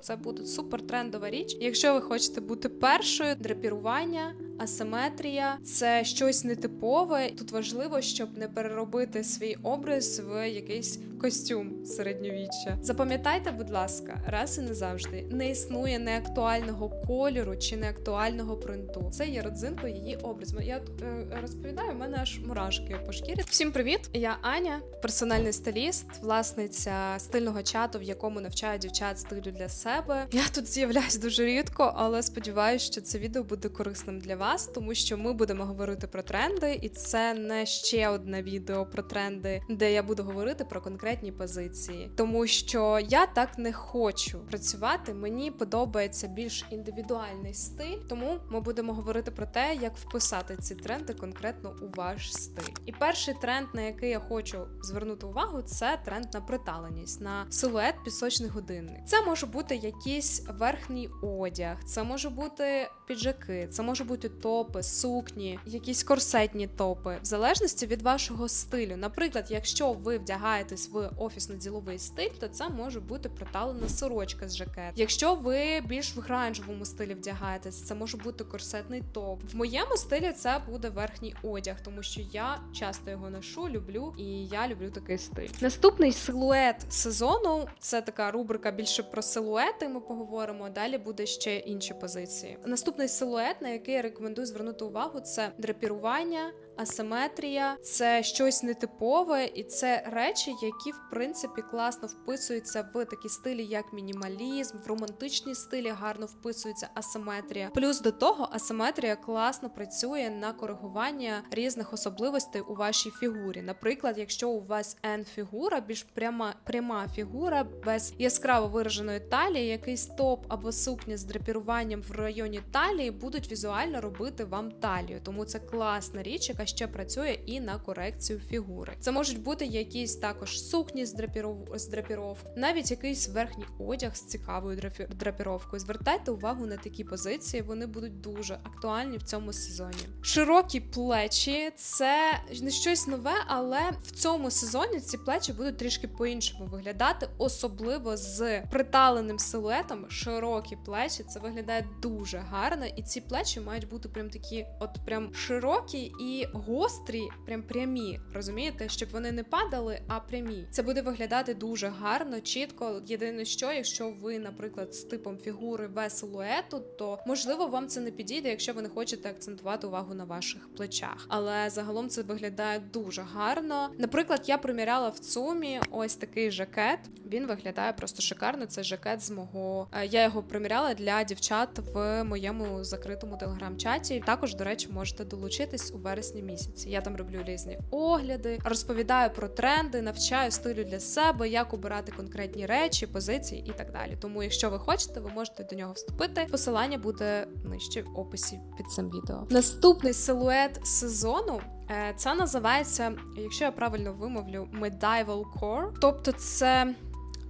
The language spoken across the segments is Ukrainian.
Це буде супер трендова річ. Якщо ви хочете бути першою, драпірування, асиметрія це щось нетипове. Тут важливо, щоб не переробити свій образ в якийсь костюм середньовіччя. Запам'ятайте, будь ласка, раз і назавжди не існує неактуального кольору чи неактуального принту. Це є родзинкою її образу. Я е, розповідаю, в мене аж мурашки по шкірі. Всім привіт! Я Аня, персональний стиліст, власниця стильного чату, в якому навчаю дівчат стилю для себе. Я тут з'являюсь дуже рідко, але сподіваюся, що це відео буде корисним для вас, тому що ми будемо говорити про тренди, і це не ще одне відео про тренди, де я буду говорити про конкретні позиції, тому що я так не хочу працювати. Мені подобається більш індивідуальний стиль, тому ми будемо говорити про те, як вписати ці тренди конкретно у ваш стиль. І перший тренд, на який я хочу звернути увагу, це тренд на приталеність, на силует пісочний годинник. Це може бути якийсь верхній одяг, це може бути піджаки, це може бути топи, сукні, якісь корсетні топи, в залежності від вашого стилю. Наприклад, якщо ви вдягаєтесь в офісно-діловий стиль, то це може бути приталена сорочка з жакет. Якщо ви більш в гранжевому стилі вдягаєтесь, це може бути корсетний топ. В моєму стилі це буде верхній одяг, тому що я часто його ношу, люблю, і я люблю такий стиль. Наступний силует сезону це така рубрика більше про силуети. Ми поговоримо. Далі буде ще інші позиції. Наступний силует, на який я рекомендую звернути увагу, це драпірування. Асиметрія це щось нетипове, і це речі, які в принципі класно вписуються в такі стилі, як мінімалізм, в романтичні стилі гарно вписується асиметрія. Плюс до того, асиметрія класно працює на коригування різних особливостей у вашій фігурі. Наприклад, якщо у вас N фігура, більш пряма пряма фігура без яскраво вираженої талії, якийсь топ або сукня з драпіруванням в районі талії будуть візуально робити вам талію. Тому це класна річ, яка ще працює і на корекцію фігури. Це можуть бути якісь також сукні з драпіров... з драпіров, навіть якийсь верхній одяг з цікавою драпіровкою. Звертайте увагу на такі позиції, вони будуть дуже актуальні в цьому сезоні. Широкі плечі це не щось нове, але в цьому сезоні ці плечі будуть трішки по-іншому виглядати, особливо з приталеним силуетом. Широкі плечі це виглядає дуже гарно, і ці плечі мають бути прям такі, от прям широкі і гострі, прям прямі. Розумієте, щоб вони не падали, а прямі. Це буде виглядати дуже гарно, чітко. Єдине, що якщо ви, наприклад, з типом фігури без силуету, то можливо вам це не підійде, якщо ви не хочете акцентувати увагу на ваших плечах. Але загалом це виглядає дуже гарно. Наприклад, я приміряла в ЦУМі ось такий жакет. Він виглядає просто шикарно. Це жакет з мого. е, Я його приміряла для дівчат в моєму закритому телеграм-чаті. Також, до речі, можете долучитись у вересні місяці. Я там роблю різні огляди, розповідаю про тренди, навчаю стилю для себе, як обирати конкретні речі, позиції і так далі. Тому, якщо ви хочете, ви можете до нього вступити. Посилання буде нижче в описі під цим відео. Наступний силует сезону. е, Це називається, якщо я правильно вимовлю, medieval core. Тобто це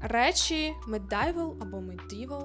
речі medieval або medieval.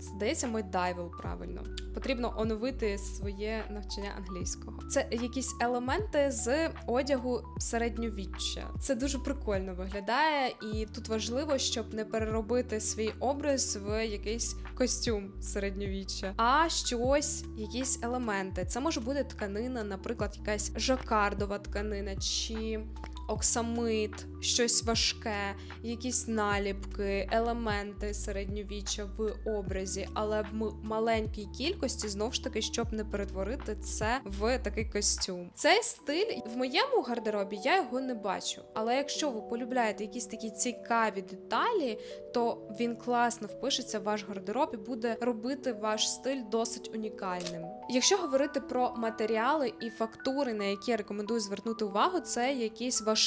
Здається, medieval правильно. Потрібно оновити своє навчання англійського. Це якісь елементи з одягу середньовіччя. Це дуже прикольно виглядає, і тут важливо, щоб не переробити свій образ в якийсь костюм середньовіччя, а щось, якісь елементи. Це може бути тканина, наприклад, якась жакардова тканина чи оксамит, щось важке, якісь наліпки, елементи середньовіччя в образі, але в маленькій кількості, знов ж таки, щоб не перетворити це в такий костюм. Цей стиль в моєму гардеробі я його не бачу. Але якщо ви полюбляєте якісь такі цікаві деталі, то він класно впишеться в ваш гардероб і буде робити ваш стиль досить унікальним. Якщо говорити про матеріали і фактури, на які я рекомендую звернути увагу, це якісь важкі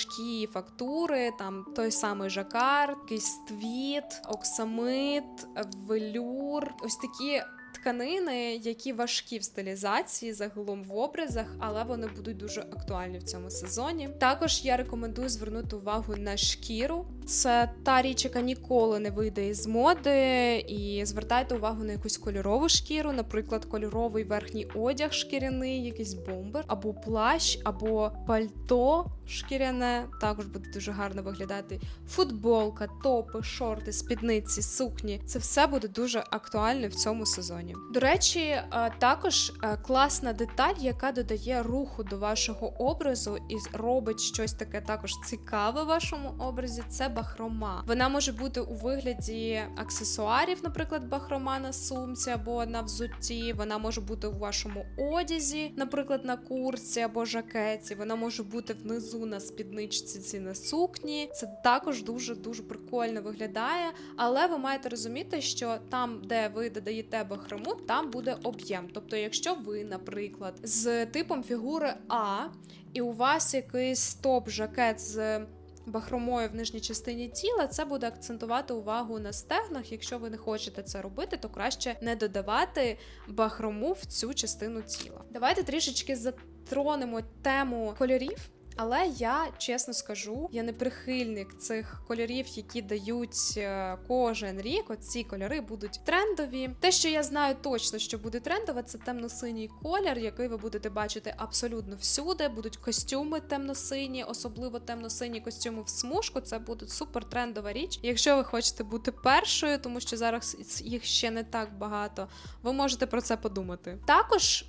фактури, там той самий жакар, якийсь твіт, оксамит, велюр, ось такі. Тканини, які важкі в стилізації, загалом в образах, але вони будуть дуже актуальні в цьому сезоні. Також я рекомендую звернути увагу на шкіру. Це та річ, яка ніколи не вийде із моди. І звертайте увагу на якусь кольорову шкіру, наприклад, кольоровий верхній одяг шкіряний, якийсь бомбер, або плащ, або пальто шкіряне. Також буде дуже гарно виглядати. Футболка, топи, шорти, спідниці, сукні. Це все буде дуже актуально в цьому сезоні. До речі, е, також е, класна деталь, яка додає руху до вашого образу і робить щось таке також цікаве в вашому образі. Це бахрома. Вона може бути у вигляді аксесуарів, наприклад, бахрома на сумці або на взутті. Вона може бути у вашому одязі, наприклад, на курці або жакеті. Вона може бути внизу на спідничці чи на сукні. Це також дуже дуже прикольно виглядає. Але ви маєте розуміти, що там, де ви додаєте бахрому, там буде об'єм. Тобто, якщо ви, наприклад, з типом фігури А, і у вас якийсь топ-жакет з. Бахромою в нижній частині тіла це буде акцентувати увагу на стегнах. Якщо ви не хочете це робити, то краще не додавати бахрому в цю частину тіла. Давайте трішечки затронемо тему кольорів. Але я чесно скажу, я не прихильник цих кольорів, які дають е, кожен рік. Оці кольори будуть трендові. Те, що я знаю точно, що буде трендове, це темно-синій колір, який ви будете бачити абсолютно всюди. Будуть костюми темно-сині, особливо темно-сині костюми в смужку. Це буде супер трендова річ. Якщо ви хочете бути першою, тому що зараз їх ще не так багато, ви можете про це подумати. Також.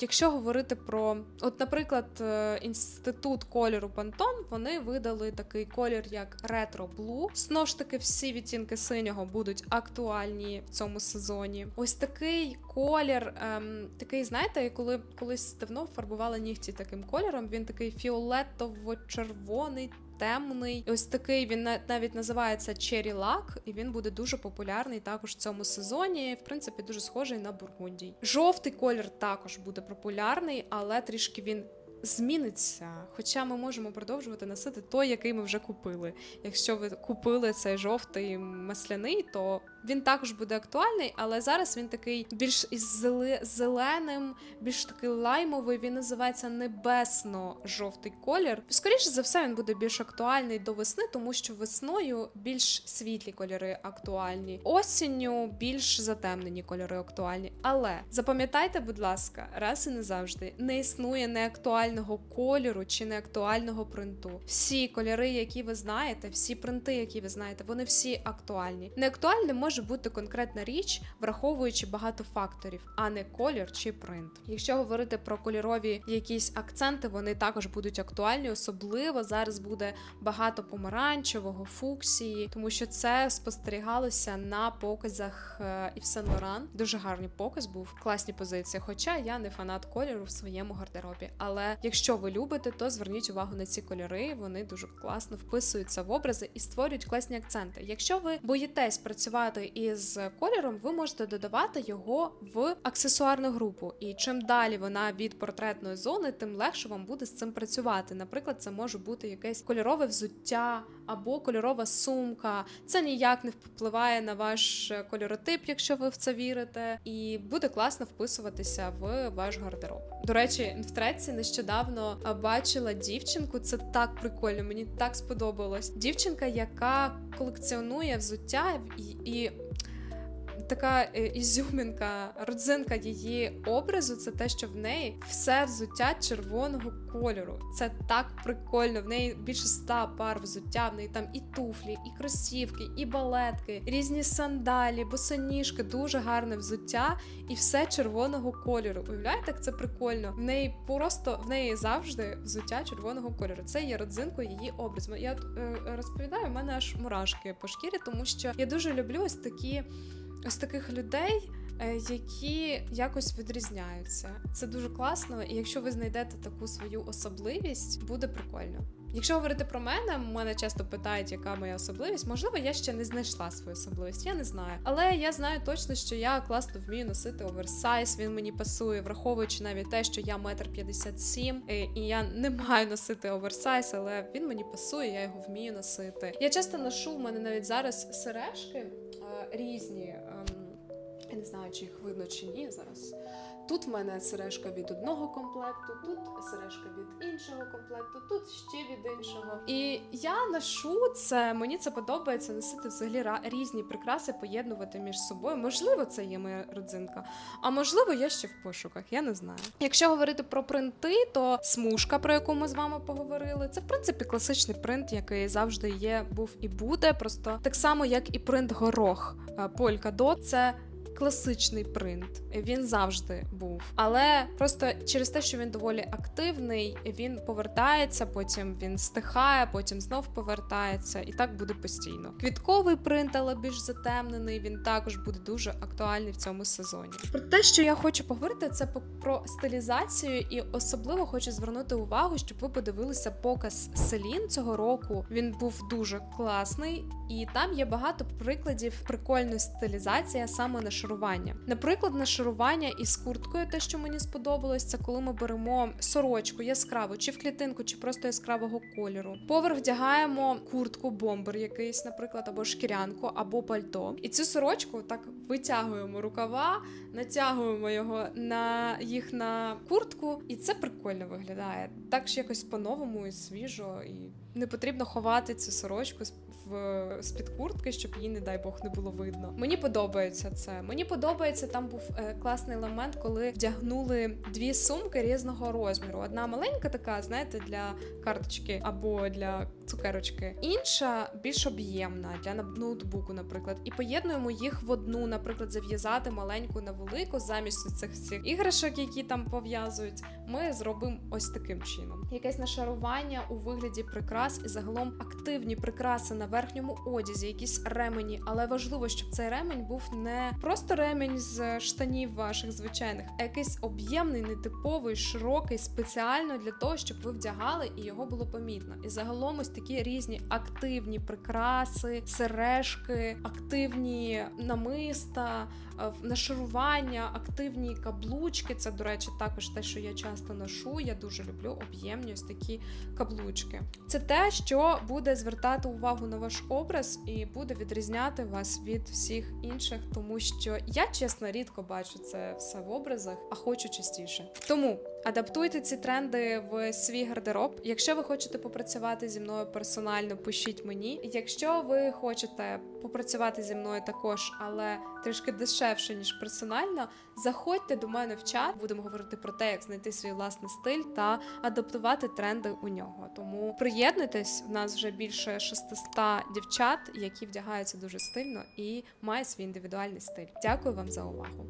Якщо говорити про, от, наприклад, е, інститут кольору Pantone, вони видали такий колір, як Retro Blue. Знову ж таки, всі відтінки синього будуть актуальні в цьому сезоні. Ось такий колір, ем, такий, знаєте, коли колись давно фарбували нігті таким кольором, він такий фіолетово-червоний. Темний, І ось такий він навіть називається Cherry Lac, і він буде дуже популярний також в цьому сезоні. В принципі, дуже схожий на бургундій. Жовтий колір також буде популярний, але трішки він зміниться. Хоча ми можемо продовжувати носити той, який ми вже купили. Якщо ви купили цей жовтий масляний, то він також буде актуальний, але зараз він такий більш із зеленим, більш такий лаймовий. Він називається небесно-жовтий колір. Скоріше за все, він буде більш актуальний до весни, тому що весною більш світлі кольори актуальні, осінню більш затемнені кольори актуальні. Але запам'ятайте, будь ласка, раз і не завжди не існує неактуального кольору чи неактуального принту. Всі кольори, які ви знаєте, всі принти, які ви знаєте, вони всі актуальні. Неактуальним може бути конкретна річ, враховуючи багато факторів, а не колір чи принт. Якщо говорити про кольорові якісь акценти, вони також будуть актуальні, особливо зараз буде багато помаранчевого, фуксії, тому що це спостерігалося на показах Yves Saint Laurent. Дуже гарний показ був, класні позиції. Хоча я не фанат кольору в своєму гардеробі. Але якщо ви любите, то зверніть увагу на ці кольори. Вони дуже класно вписуються в образи і створюють класні акценти. Якщо ви боїтесь працювати із кольором, ви можете додавати його в аксесуарну групу. І чим далі вона від портретної зони, тим легше вам буде з цим працювати. Наприклад, це може бути якесь кольорове взуття або кольорова сумка. Це ніяк не впливає на ваш кольоротип, якщо ви в це вірите, і буде класно вписуватися в ваш гардероб. До речі, в треці нещодавно бачила дівчинку. Це так прикольно, мені так сподобалось. Дівчинка, яка колекціонує взуття і. і Така е, ізюмінка, родзинка її образу це те, що в неї все взуття червоного кольору. Це так прикольно. В неї більше ста пар взуття. В неї там і туфлі, і кросівки, і балетки, різні сандалі, босоніжки, дуже гарне взуття, і все червоного кольору. Уявляєте, як це прикольно? В неї просто в неї завжди взуття червоного кольору. Це є родзинкою її образу. Я е, розповідаю, в мене аж мурашки по шкірі, тому що я дуже люблю ось такі ось таких людей, е, які якось відрізняються. Це дуже класно, і якщо ви знайдете таку свою особливість, буде прикольно. Якщо говорити про мене, мене часто питають, яка моя особливість. Можливо, я ще не знайшла свою особливість, я не знаю. Але я знаю точно, що я класно вмію носити оверсайз. Він мені пасує, враховуючи навіть те, що я метр п'ятдесят сім, е, і я не маю носити оверсайз, але він мені пасує, я його вмію носити. Я часто ношу, в мене навіть зараз сережки е, різні. ем, я не знаю, чи їх видно чи ні зараз. Тут в мене сережка від одного комплекту, тут сережка від іншого комплекту, тут ще від іншого. І я ношу це, мені це подобається носити взагалі різні прикраси, поєднувати між собою. Можливо, це є моя родзинка, а можливо, я ще в пошуках, я не знаю. Якщо говорити про принти, то смужка, про яку ми з вами поговорили, це в принципі класичний принт, який завжди є, був і буде. Просто так само, як і принт горох Полька Дот, це. Класичний принт, він завжди був, але просто через те, що він доволі активний, він повертається, потім він стихає, потім знов повертається, і так буде постійно. Квітковий принт, але більш затемнений, він також буде дуже актуальний в цьому сезоні. Про те, що я хочу поговорити, це про стилізацію, і особливо хочу звернути увагу, щоб ви подивилися показ Селін цього року. Він був дуже класний, і там є багато прикладів прикольної стилізації, саме на шарування. Наприклад, на шарування із курткою, те, що мені сподобалось, це коли ми беремо сорочку яскраву, чи в клітинку, чи просто яскравого кольору. Поверх вдягаємо куртку, бомбер якийсь, наприклад, або шкірянку, або пальто. І цю сорочку так витягуємо рукава, натягуємо його на їх на куртку, і це прикольно виглядає. Так ж якось по-новому і свіжо, і не потрібно ховати цю сорочку з-під куртки, щоб її, не дай Бог, не було видно. Мені подобається це. Мені подобається, там був е, класний елемент, коли вдягнули дві сумки різного розміру. Одна маленька, така, знаєте, для карточки або для цукерочки, інша більш об'ємна для ноутбуку, наприклад. І поєднуємо їх в одну, наприклад, зав'язати маленьку на велику замість цих цих іграшок, які там пов'язують. Ми зробимо ось таким чином. Якесь нашарування у вигляді прикрас і загалом активні прикраси на верхньому одязі, якісь ремені, але важливо, щоб цей ремень був не просто ремень з штанів ваших звичайних, а якийсь об'ємний, нетиповий, широкий, спеціально для того, щоб ви вдягали і його було помітно. І загалом ось такі різні активні прикраси, сережки, активні намиста, е, нашарування, активні каблучки. Це, до речі, також те, що я часто ношу. Я дуже люблю об'ємні ось такі каблучки. Це те, що буде звертати увагу на ваш образ і буде відрізняти вас від всіх інших, тому що я чесно рідко бачу це все в образах, а хочу частіше. Тому адаптуйте ці тренди в свій гардероб. Якщо ви хочете попрацювати зі мною персонально, пишіть мені. Якщо ви хочете попрацювати зі мною також, але трішки дешевше ніж персонально, заходьте до мене в чат. Будемо говорити про те, як знайти свій власний стиль та адаптувати тренди у нього. Тому приєднуйтесь. В нас вже більше 600 дівчат, які вдягаються дуже стильно і мають свій індивідуальний стиль. Дякую вам за увагу.